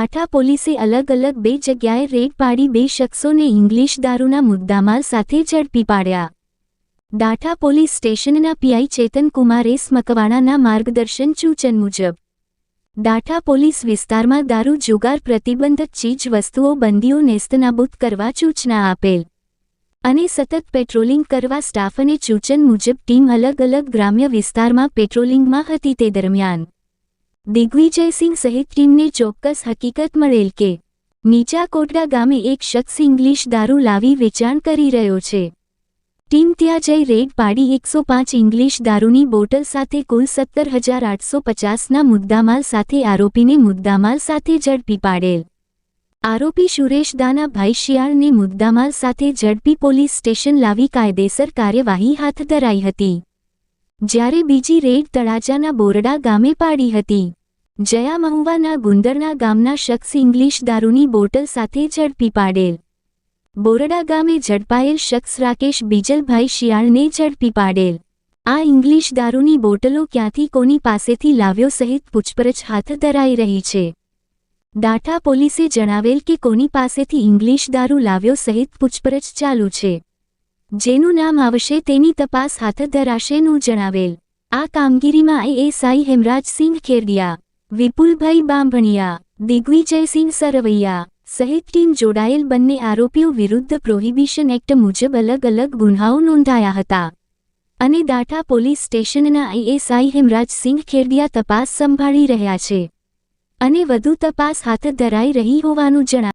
ડાઠા પોલીસે અલગ અલગ બે જગ્યાએ રેડ પાડી બે શખ્સોને ઇંગ્લિશ દારૂના મુદ્દામાલ સાથે ઝડપી પાડ્યા. ડાઠા પોલીસ સ્ટેશનના પીઆઈ ચેતન કુમારે સ્મકવાણાના માર્ગદર્શન સૂચન મુજબ ડાઠા પોલીસ વિસ્તારમાં દારૂ જુગાર પ્રતિબંધક ચીજ વસ્તુઓ બંદીઓ નેસ્તનાબૂદ કરવા સૂચના આપેલ અને સતત પેટ્રોલિંગ કરવા સ્ટાફ અને સૂચન મુજબ ટીમ અલગ અલગ ગ્રામ્ય વિસ્તારમાં પેટ્રોલિંગમાં હતી તે દરમિયાન દિગ્વિજયસિંહ સહિત ટીમને ચોક્કસ હકીકત મળેલ કે નીચા કોટડા ગામે એક શખ્સ ઇંગ્લિશ દારૂ લાવી વેચાણ કરી રહ્યો છે. ટીમ ત્યાં જઈ રેડ પાડી એકસો પાંચ ઇંગ્લિશ દારૂની બોટલ સાથે કુલ સત્તર હજાર આઠસો પચાસના મુદ્દામાલ સાથે આરોપીને મુદ્દામાલ સાથે ઝડપી પાડેલ. આરોપી સુરેશ દાના ભાઈ શિયાળને મુદ્દામાલ સાથે ઝડપી પોલીસ સ્ટેશન લાવી કાયદેસર કાર્યવાહી હાથ ધરાઈ હતી. જ્યારે બીજી રેડ તળાજાના બોરડા ગામે પાડી હતી. જયા મહુવાના ગુંદરના ગામના શખ્સ ઇંગ્લિશ દારૂની બોટલ સાથે ઝડપી પાડેલ. બોરડા ગામે ઝડપાયેલ શખ્સ રાકેશ બીજલભાઈ શિયાળને ઝડપી પાડેલ. આ ઇંગ્લિશ દારૂની બોટલો ક્યાંથી કોની પાસેથી લાવ્યો સહિત પૂછપરછ હાથ ધરાઈ રહી છે. દાઠા પોલીસે જણાવેલ કે કોની પાસેથી ઇંગ્લિશ દારૂ લાવ્યો સહિત પૂછપરછ ચાલુ છે. જેનું નામ આવશે તેની તપાસ હાથ ધરાશેનું જણાવેલ. આ કામગીરીમાં આઈએસઆઈ હેમરાજસિંહ ખેરડિયા, વિપુલભાઈ બાંભણિયા દિગ્વિજયસિંહ સરવૈયા સહિત ટીમ જોડાયેલ બંને આરોપીઓ વિરુદ્ધ પ્રોહિબિશન એક્ટ મુજબ અલગ અલગ ગુન્હાઓ નોંધાયા હતા. અને દાઠા પોલીસ સ્ટેશનના આઈએસઆઈ હેમરાજસિંહ ખેરડિયા તપાસ સંભાળી રહ્યા છે. અને વધુ તપાસ હાથ ધરાઈ રહી હોવાનું જણાવ્યું.